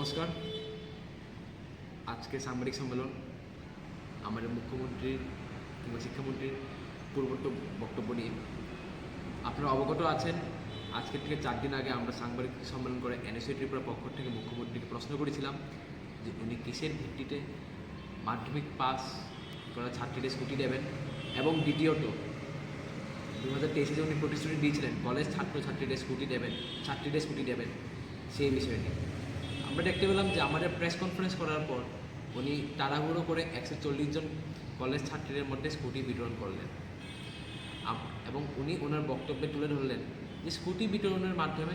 নমস্কার। আজকে সাংবাদিক সম্মেলন আমাদের মুখ্যমন্ত্রীর কিংবা শিক্ষামন্ত্রীর পূর্ববর্তী বক্তব্য নিয়ে। আপনারা অবগত আছেন, আজকের থেকে চার দিন আগে আমরা সাংবাদিক সম্মেলন করে এনএসএ ত্রিপুরা পক্ষ থেকে মুখ্যমন্ত্রীকে প্রশ্ন করেছিলাম যে উনি কিসের ভিত্তিতে মাধ্যমিক পাস করা ছাত্রীদের স্কুটি দেবেন এবং দ্বিতীয়ত দু হাজার তেইশে যে উনি প্রতিশ্রুতি দিয়েছিলেন, কলেজ ছাত্রছাত্রীদের স্কুটি দেবেন, ছাত্রীদের স্কুটি দেবেন, সেই বিষয় নিয়ে আমরা দেখতে পেলাম যে আমাদের প্রেস কনফারেন্স করার পর উনি তাড়াহুড়ো করে একশো চল্লিশ জন কলেজ ছাত্রীদের মধ্যে স্কুটি বিতরণ করলেন। এবং উনি ওনার বক্তব্যে তুলে ধরলেন যে স্কুটি বিতরণের মাধ্যমে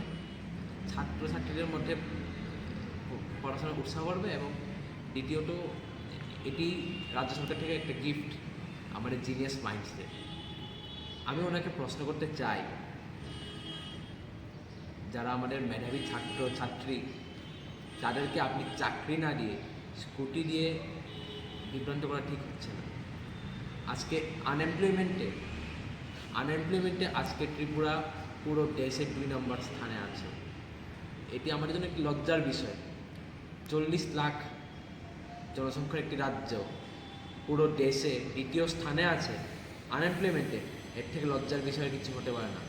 ছাত্রছাত্রীদের মধ্যে পড়াশোনার উৎসাহ বাড়বে এবং দ্বিতীয়ত, এটি রাজ্য সরকার থেকে একটা গিফট আমাদের জিনিয়াস মাইন্ডসে আমি ওনাকে প্রশ্ন করতে চাই, যারা আমাদের মেধাবী ছাত্র, ছাত্রী তাদেরকে আপনি চাকরি না দিয়ে, স্কুটি দিয়ে বিভ্রান্ত করা ঠিক হচ্ছে না। আজকে আনএমপ্লয়মেন্টে আনএমপ্লয়মেন্টে আজকে ত্রিপুরা পুরো দেশে দুই নম্বর স্থানে আছে। এটি আমাদের জন্য একটি লজ্জার বিষয়। চল্লিশ লাখ জনসংখ্যার একটি রাজ্য পুরো দেশে দ্বিতীয় স্থানে আছে আনএমপ্লয়মেন্টে এর থেকে লজ্জার বিষয় কিছু হতে পারে না।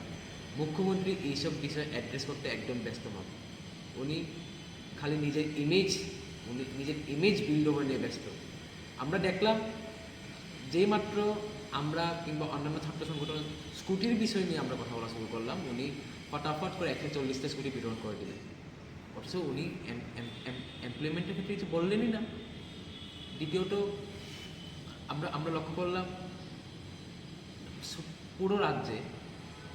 মুখ্যমন্ত্রী এইসব বিষয় অ্যাড্রেস করতে একদম ব্যস্ত নন উনি খালি নিজের ইমেজ নিজের ইমেজ বিল্ড নিয়ে ব্যস্ত। আমরা দেখলাম যেই মাত্র আমরা কিংবা অন্যান্য ছাত্র সংগঠন স্কুটির বিষয় নিয়ে আমরা কথা বলা শুরু করলাম, উনি ফটাফট করে একশো চল্লিশটা স্কুটি বিতরণ করে দিলেন। অথচ উনি এমপ্লয়মেন্টের ক্ষেত্রে কিছু বললেনই না। দ্বিতীয়ত, আমরা আমরা লক্ষ্য করলাম পুরো রাজ্যে,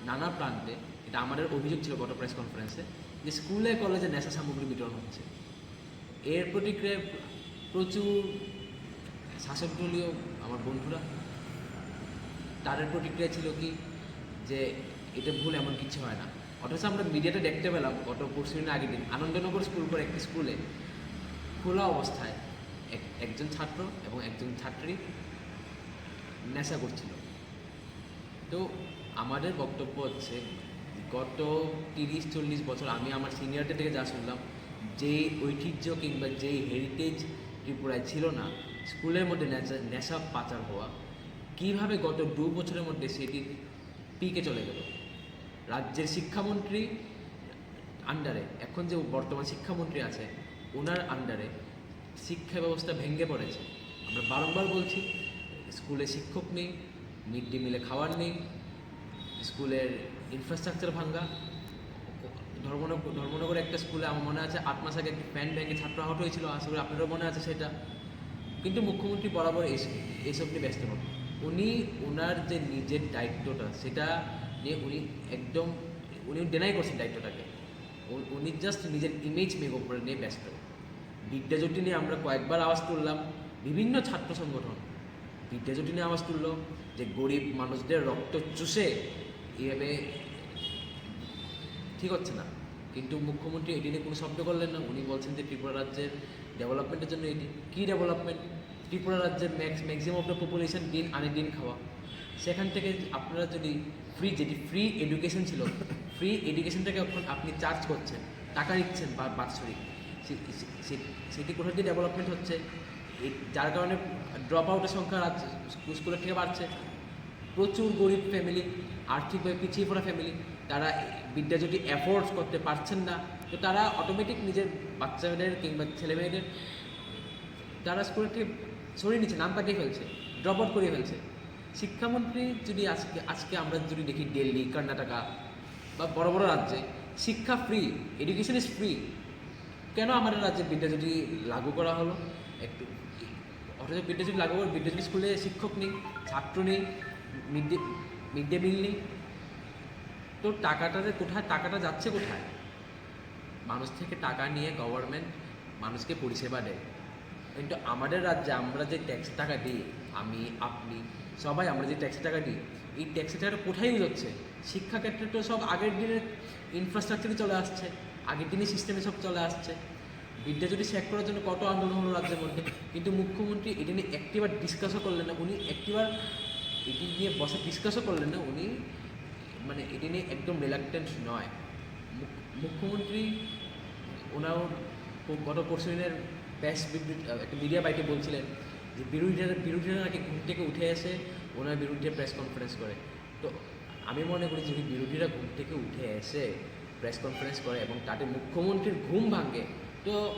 নানা প্রান্তে, এটা আমাদের অভিযোগ ছিল গত প্রেস কনফারেন্সে যে স্কুলে, কলেজে নেশা সামগ্রী বিতরণ হচ্ছে। এর প্রতিক্রিয়ায় প্রচুর শাসক দলীয়, আমার বন্ধুরা, তাদের প্রতিক্রিয়া ছিল কি? যে এটা ভুল, এমন কিছু হয় না। অথচ আমরা মিডিয়াতে দেখতে পেলাম, গত পরশু দিন আগের দিন, আনন্দনগর স্কুল করে একটি স্কুলে খোলা অবস্থায় এক, একজন ছাত্র এবং একজন ছাত্রী নেশা করছিল। তো আমাদের বক্তব্য হচ্ছে গত তিরিশ, চল্লিশ বছর আমি আমার সিনিয়রদের থেকে যা শুনলাম, যেই ঐতিহ্য কিংবা যেই হেরিটেজ ত্রিপুরায় ছিল না, স্কুলের মধ্যে নেশা পাচার হওয়া, কীভাবে গত দু বছরের মধ্যে সেটি পিকে চলে গেল? রাজ্যের শিক্ষামন্ত্রী আন্ডারে এখন যে বর্তমান শিক্ষামন্ত্রী আছে, ওনার আন্ডারে শিক্ষা ব্যবস্থা ভেঙে পড়েছে। আমরা বারংবার বলছি, স্কুলে শিক্ষক নেই মিড ডে মিলে খাবার নেই স্কুলের ইনফ্রাস্ট্রাকচার ভাঙ্গা। ধর্মনগর ধর্মনগরে একটা স্কুলে আমার মনে আছে আট মাস আগে একটি ফ্যান ভেঙে ছাত্র আহত হয়েছিল, আশা করি আপনারও মনে আছে সেটা। কিন্তু মুখ্যমন্ত্রী বরাবর এসব নিয়ে ব্যস্ত নন। উনি ওনার যে নিজের দায়িত্বটা, সেটা নিয়ে উনি একদম উনি ডেনাই করছেন দায়িত্বটাকে। উনি জাস্ট নিজের ইমেজ মেক করে নিয়ে ব্যস্ত। বিদ্যাজ্যোতি নিয়ে আমরা কয়েকবার আওয়াজ তুললাম, বিভিন্ন ছাত্র সংগঠন। বিদ্যাজ্যোতি নিয়ে আওয়াজ তুললো যে গরিব মানুষদের রক্ত চুষে এইভাবে ঠিক হচ্ছে না। কিন্তু মুখ্যমন্ত্রী এটি নিয়ে কোনো শব্দ করলেন না। উনি বলছেন যে ত্রিপুরা রাজ্যের ডেভেলপমেন্টের জন্য এটি কী ডেভেলপমেন্ট ত্রিপুরা রাজ্যের max maximum of the population দিন আনে দিন খাওয়া। সেখান থেকে আপনারা যদি ফ্রি যেটি ফ্রি এডুকেশন ছিল ফ্রি এডুকেশনটাকে আপনি চার্জ করছেন, টাকা নিচ্ছেন বা বাৎসরিক সেটি কোথা দিয়ে ডেভেলপমেন্ট হচ্ছে? যার কারণে ড্রপ আউটের সংখ্যা স্কুলের থেকে বাড়ছে। প্রচুর গরিব ফ্যামিলি আর্থিকভাবে পিছিয়ে পড়া ফ্যামিলি তারা বিদ্যা যদি অ্যাফোর্ড করতে পারছেন না, তো তারা অটোমেটিক নিজের বাচ্চাদের কিংবা ছেলে মেয়েদের তারা স্কুল থেকে সরিয়ে নিচ্ছে নাম কাটিয়ে ফেলছে ড্রপ আউট করিয়ে ফেলছে। শিক্ষামন্ত্রী যদি আজকে আজকে আমরা যদি দেখি দিল্লি, কর্ণাটকা বা বড় বড় রাজ্যে, শিক্ষা ফ্রি এডুকেশন ইজ ফ্রি কেন আমাদের রাজ্যে বিদ্যা যদি লাগু করা হলো? একটু, অথচ বিদ্যা যদি লাগু করে বিদ্যা যদি স্কুলে শিক্ষক নেই, ছাত্র নেই mid day mid day meal নেই। তো টাকাটা যে কোথায়, টাকাটা যাচ্ছে কোথায়? মানুষ থেকে টাকা নিয়ে গভর্নমেন্ট মানুষকে পরিষেবা দেয়। কিন্তু আমাদের রাজ্যে আমরা যে ট্যাক্স টাকা দিই, আমি, আপনি, সবাই আমরা যে ট্যাক্স টাকা দিই, এই ট্যাক্সের টাকাটা কোথায় ইউজ হচ্ছে? শিক্ষাক্ষেত্রে তো সব আগের দিনের ইনফ্রাস্ট্রাকচারে চলে আসছে, আগের দিনের সিস্টেমে সব চলে আসছে। বিদ্যা যদি শেখ করার জন্য কত আন্দোলন হলো রাজ্যের মধ্যে? কিন্তু মুখ্যমন্ত্রী এটি নিয়ে একটিবার ডিসকাসও করলেন না। উনি একটিবার এটি নিয়ে বসে ডিসকাসও করলেন না উনি। মানে এটি নিয়ে একদম রিলাক্টেন্ট নয়। মুখ- মুখ্যমন্ত্রী ওনার গত পরশু দিনের বেস্ট একটা মিডিয়া বাইটে বলছিলেন যে বিরোধীরা বিরোধীরা নাকি ঘুম থেকে উঠে এসে ওনার বিরুদ্ধে প্রেস কনফারেন্স করে। তো আমি মনে করি যদি বিরোধীরা ঘুম থেকে উঠে এসে প্রেস কনফারেন্স করে এবং তাতে মুখ্যমন্ত্রীর ঘুম ভাঙে, তো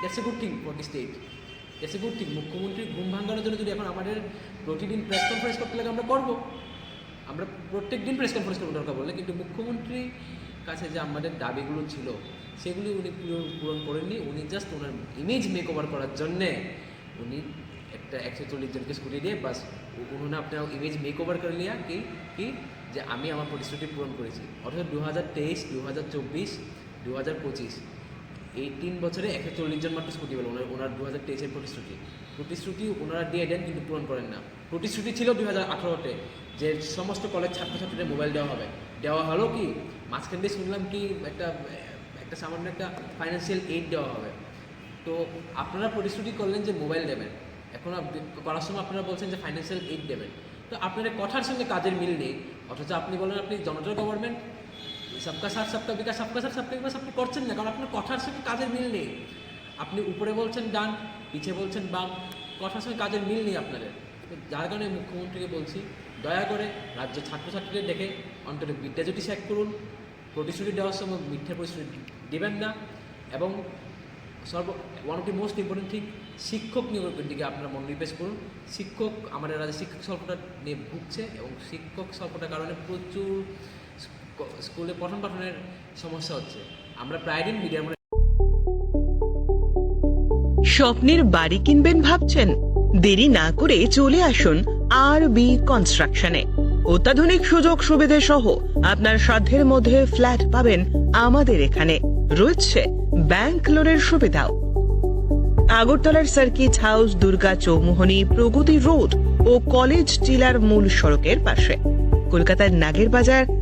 that's a good thing for the state এসে কর্তৃক মুখ্যমন্ত্রীর ঘুম ভাঙানোর জন্য যদি এখন আমাদের প্রতিদিন প্রেস কনফারেন্স করতে লাগে, আমরা করব। আমরা প্রত্যেক দিন প্রেস কনফারেন্স করব, দরকার বললে কিন্তু মুখ্যমন্ত্রীর কাছে যে আমাদের দাবিগুলো ছিল, সেগুলি উনি পূরণ করেননি। উনি জাস্ট ওনার ইমেজ মেক ওভার করার জন্যে উনি একটা একশো চল্লিশ জনকে স্কুটি দিয়ে বাস উনি আপনার ইমেজ মেক ওভার করে নিয়ে কি কি? যে আমি আমার প্রতিশ্রুতি পূরণ করেছি। অর্থাৎ দু হাজার তেইশ দু হাজার চব্বিশ দু হাজার পঁচিশ। এই তিন বছরে একশো চল্লিশ জন মাত্র স্কুটি পেল। ওনার ওনার দু হাজার তেইশের প্রতিশ্রুতি। প্রতিশ্রুতি ওনারা দিয়ে দেন, কিন্তু পূরণ করেন না। প্রতিশ্রুতি ছিল দু হাজার আঠারোতে যে সমস্ত কলেজ ছাত্রছাত্রীদের মোবাইল দেওয়া হবে। দেওয়া হলো কি? মাঝখান দিয়ে শুনলাম কি একটা একটা সামান্য একটা ফাইন্যান্সিয়াল এইড দেওয়া হবে। তো আপনারা প্রতিশ্রুতি করলেন যে মোবাইল দেবেন। এখন করার সময় আপনারা বলছেন যে ফাইন্যান্সিয়াল এইড দেবেন। তো আপনাদের কথার সঙ্গে কাজের মিল নেই। অথচ আপনি বলেন আপনি জনতা গভর্নমেন্ট সবকা সাথ সবকা বিকাশ সবকা সাথ সবকা বিকাশ আপনি করছেন না কারণ আপনার কথার সঙ্গে কাজের মিল নেই আপনি উপরে বলছেন ডান পিছে বলছেন বাম কথার সঙ্গে কাজের মিল নেই আপনাদের যার কারণে মুখ্যমন্ত্রীকে বলছি দয়া করে রাজ্য ছাত্রছাত্রীদের দেখে অন্তত বিদ্যাজ্যোতি শেখ করুন প্রতিশ্রুতি দেওয়ার সময় মিথ্যা প্রতিশ্রুতি দেবেন না এবং সর্ব one of the most important thing শিক্ষক নিয়োগের দিকে আপনারা মনোনিবেশ করুন শিক্ষক আমাদের রাজ্যে শিক্ষক স্বল্পতা নিয়ে ভুগছে এবং শিক্ষক স্বল্পতার কারণে প্রচুর স্কুলে পঠন পাঠনের সমস্যা হচ্ছে। আমরা প্রায় দিন মিডিয়ার স্বপ্নের বাড়ি কিনবেন ভাবছেন? দেরি না করে চলে আসুন আর বি কনস্ট্রাকশনে অত্যাধুনিক সুযোগ সুবিধে সহ আপনার সাধ্যের মধ্যে ফ্ল্যাট পাবেন আমাদের এখানে। রয়েছে ব্যাংক লোনের সুবিধাও। আগরতলার circuit house, Durga Chowmuhani, Pragati road ও কলেজ টিলার মূল সড়কের পাশে। কলকাতার নাগের বাজার